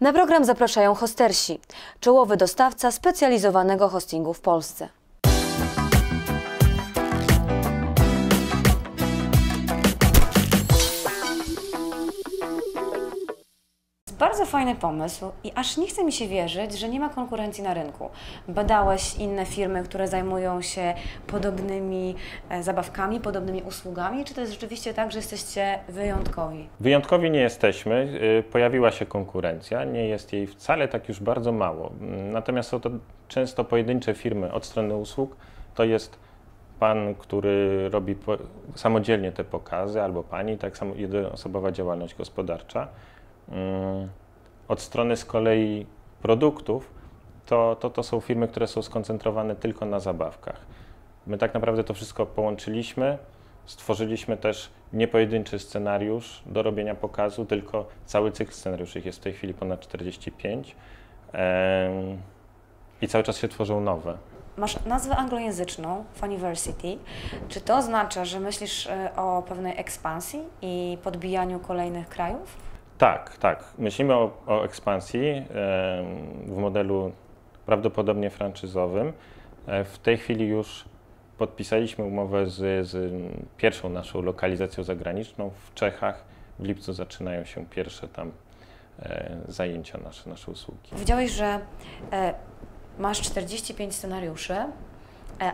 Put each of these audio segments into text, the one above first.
Na program zapraszają hostersi, czołowy dostawca specjalizowanego hostingu w Polsce. Bardzo fajny pomysł i aż nie chce mi się wierzyć, że nie ma konkurencji na rynku. Badałeś inne firmy, które zajmują się podobnymi e, zabawkami, podobnymi usługami, czy to jest rzeczywiście tak, że jesteście wyjątkowi? Wyjątkowi nie jesteśmy. Y, Pojawiła się konkurencja, nie jest jej wcale tak już bardzo mało. Mm, Natomiast są to często pojedyncze firmy od strony usług. To jest pan, który robi samodzielnie te pokazy, albo pani, tak samo jednoosobowa działalność gospodarcza. Mm, Od strony z kolei produktów, to, to, to są firmy, które są skoncentrowane tylko na zabawkach. My tak naprawdę to wszystko połączyliśmy, stworzyliśmy też nie pojedynczy scenariusz do robienia pokazu, tylko cały cykl scenariuszy. Ich jest w tej chwili ponad 45 em, i cały czas się tworzą nowe. Masz nazwę anglojęzyczną, Funiversity. Czy to oznacza, że myślisz e, o pewnej ekspansji i podbijaniu kolejnych krajów? Tak, tak. Myślimy o, o ekspansji w modelu prawdopodobnie franczyzowym. E, W tej chwili już podpisaliśmy umowę z, z pierwszą naszą lokalizacją zagraniczną w Czechach. W lipcu zaczynają się pierwsze tam e, zajęcia nasze, nasze usługi. Powiedziałeś, że e, masz 45 scenariuszy,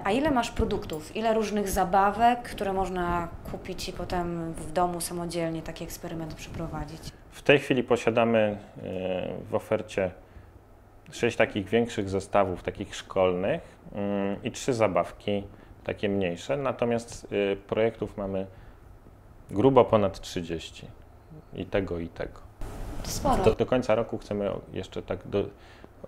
a ile masz produktów? Ile różnych zabawek, które można kupić i potem w domu samodzielnie taki eksperyment przeprowadzić? W tej chwili posiadamy e, w ofercie sześć takich większych zestawów, takich szkolnych mm, i trzy zabawki, takie mniejsze. Natomiast e, projektów mamy grubo ponad 30 i tego i tego. Sporo. Do, do końca roku chcemy jeszcze tak do,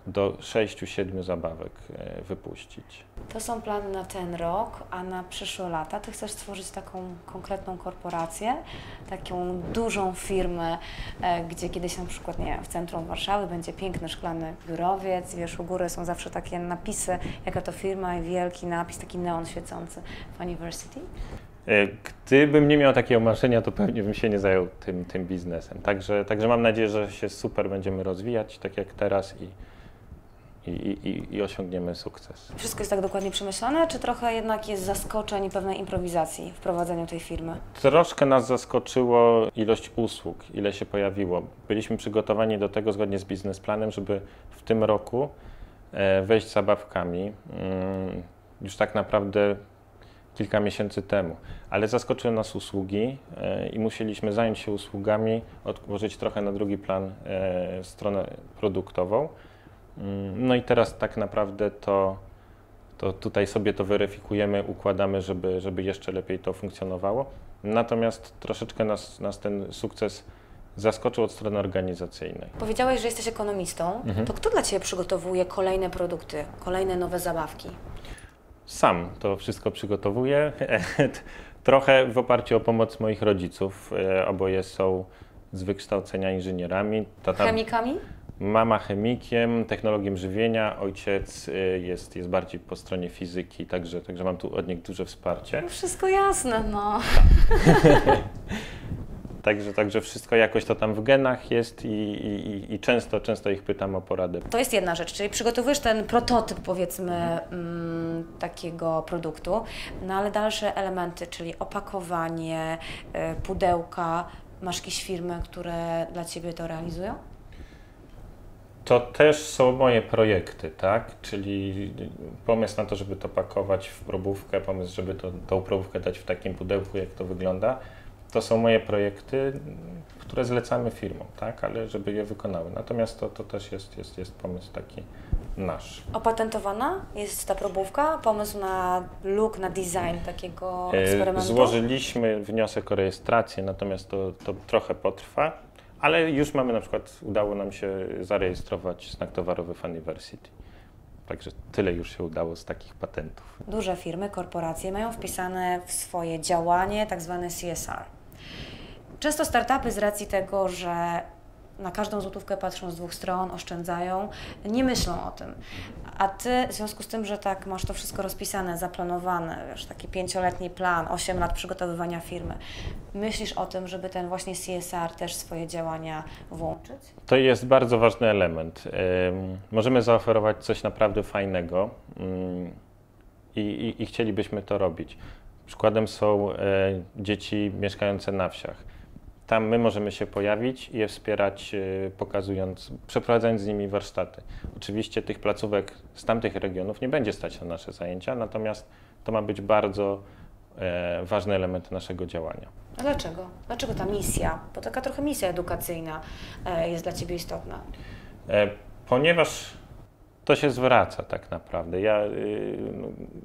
do 6-7 zabawek e, wypuścić. To są plany na ten rok, a na przyszłe lata Ty chcesz stworzyć taką konkretną korporację, taką dużą firmę, e, gdzie kiedyś na przykład, nie w centrum Warszawy będzie piękny szklany biurowiec, wiesz, u góry są zawsze takie napisy, jaka to firma i wielki napis, taki neon świecący w University. E, Gdybym nie miał takiego marzenia, to pewnie bym się nie zajął tym, tym biznesem. Także, także mam nadzieję, że się super będziemy rozwijać, tak jak teraz i, i, i, i osiągniemy sukces. Wszystko jest tak dokładnie przemyślane, czy trochę jednak jest zaskoczeń i pewnej improwizacji w prowadzeniu tej firmy? Troszkę nas zaskoczyło ilość usług, ile się pojawiło. Byliśmy przygotowani do tego zgodnie z biznesplanem, żeby w tym roku e, wejść z zabawkami. mm, Już tak naprawdę kilka miesięcy temu, ale zaskoczyły nas usługi e, i musieliśmy zająć się usługami, odłożyć trochę na drugi plan e, stronę produktową. Mm, No i teraz tak naprawdę to, to tutaj sobie to weryfikujemy, układamy, żeby, żeby jeszcze lepiej to funkcjonowało. Natomiast troszeczkę nas, nas ten sukces zaskoczył od strony organizacyjnej. Powiedziałeś, że jesteś ekonomistą, to kto dla Ciebie przygotowuje kolejne produkty, kolejne nowe zabawki? Sam to wszystko przygotowuję. Trochę w oparciu o pomoc moich rodziców. E, Oboje są z wykształcenia inżynierami. Tata, Chemikami? Mama chemikiem, technologiem żywienia, ojciec y, jest, jest bardziej po stronie fizyki, także, także mam tu od nich duże wsparcie. No wszystko jasne, no. Także, także wszystko jakoś to tam w genach jest i, i, i- często, często ich pytam o poradę. To jest jedna rzecz, czyli przygotowujesz ten prototyp, powiedzmy, mm, takiego produktu, no ale dalsze elementy, czyli opakowanie, y, pudełka, masz jakieś firmy, które dla Ciebie to realizują? To też są moje projekty, tak? Czyli pomysł na to, żeby to pakować w probówkę, pomysł, żeby to, tą probówkę dać w takim pudełku, jak to wygląda. To są moje projekty, które zlecamy firmom, tak? Ale żeby je wykonały. Natomiast to, to też jest, jest, jest pomysł taki nasz. Opatentowana jest ta probówka, pomysł na look, na design takiego E, eksperymentu? Złożyliśmy wniosek o rejestrację, natomiast to, to trochę potrwa, ale już mamy na przykład, udało nam się zarejestrować znak towarowy Funiversity. Także tyle już się udało z takich patentów. Duże firmy, korporacje mają wpisane w swoje działanie tak zwane CSR. Często startupy z racji tego, że na każdą złotówkę patrzą z dwóch stron, oszczędzają, nie myślą o tym. A ty w związku z tym, że tak masz to wszystko rozpisane, zaplanowane, wiesz, taki pięcioletni plan, 8 lat przygotowywania firmy, myślisz o tym, żeby ten właśnie CSR też swoje działania włączyć? To jest bardzo ważny element. Możemy zaoferować coś naprawdę fajnego ym, i, i, i chcielibyśmy to robić. Przykładem są e, dzieci mieszkające na wsiach. Tam my możemy się pojawić i je wspierać, e, pokazując, przeprowadzając z nimi warsztaty. Oczywiście tych placówek z tamtych regionów nie będzie stać na nasze zajęcia, natomiast to ma być bardzo e, ważny element naszego działania. A dlaczego? Dlaczego ta misja? Bo taka trochę misja edukacyjna e, jest dla Ciebie istotna. E, Ponieważ to się zwraca tak naprawdę. Ja y,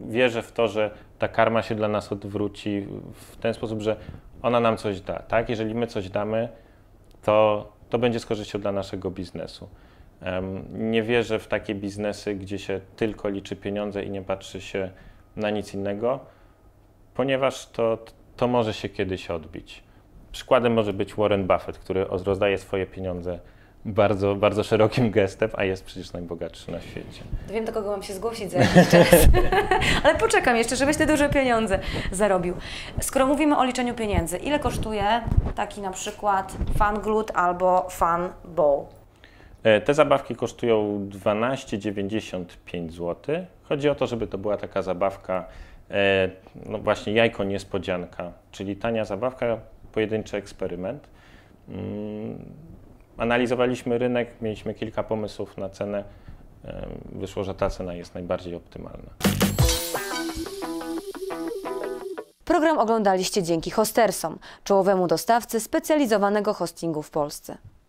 wierzę w to, że ta karma się dla nas odwróci w ten sposób, że ona nam coś da. Tak? Jeżeli my coś damy, to, to będzie z korzyścią dla naszego biznesu. Em, Nie wierzę w takie biznesy, gdzie się tylko liczy pieniądze i nie patrzy się na nic innego, ponieważ to, to może się kiedyś odbić. Przykładem może być Warren Buffett, który rozdaje swoje pieniądze bardzo, bardzo szerokim gestem, a jest przecież najbogatszy na świecie. Wiem, do kogo mam się zgłosić za jakiś czas. Ale poczekam jeszcze, żebyś te duże pieniądze zarobił. Skoro mówimy o liczeniu pieniędzy, ile kosztuje taki na przykład fan glut albo fan bowl? E, Te zabawki kosztują 12,95 zł. Chodzi o to, żeby to była taka zabawka, e, no właśnie jajko niespodzianka, czyli tania zabawka, pojedynczy eksperyment. Analizowaliśmy rynek, mieliśmy kilka pomysłów na cenę. E, Wyszło, że ta cena jest najbardziej optymalna. Program oglądaliście dzięki Hostersom, czołowemu dostawcy specjalizowanego hostingu w Polsce.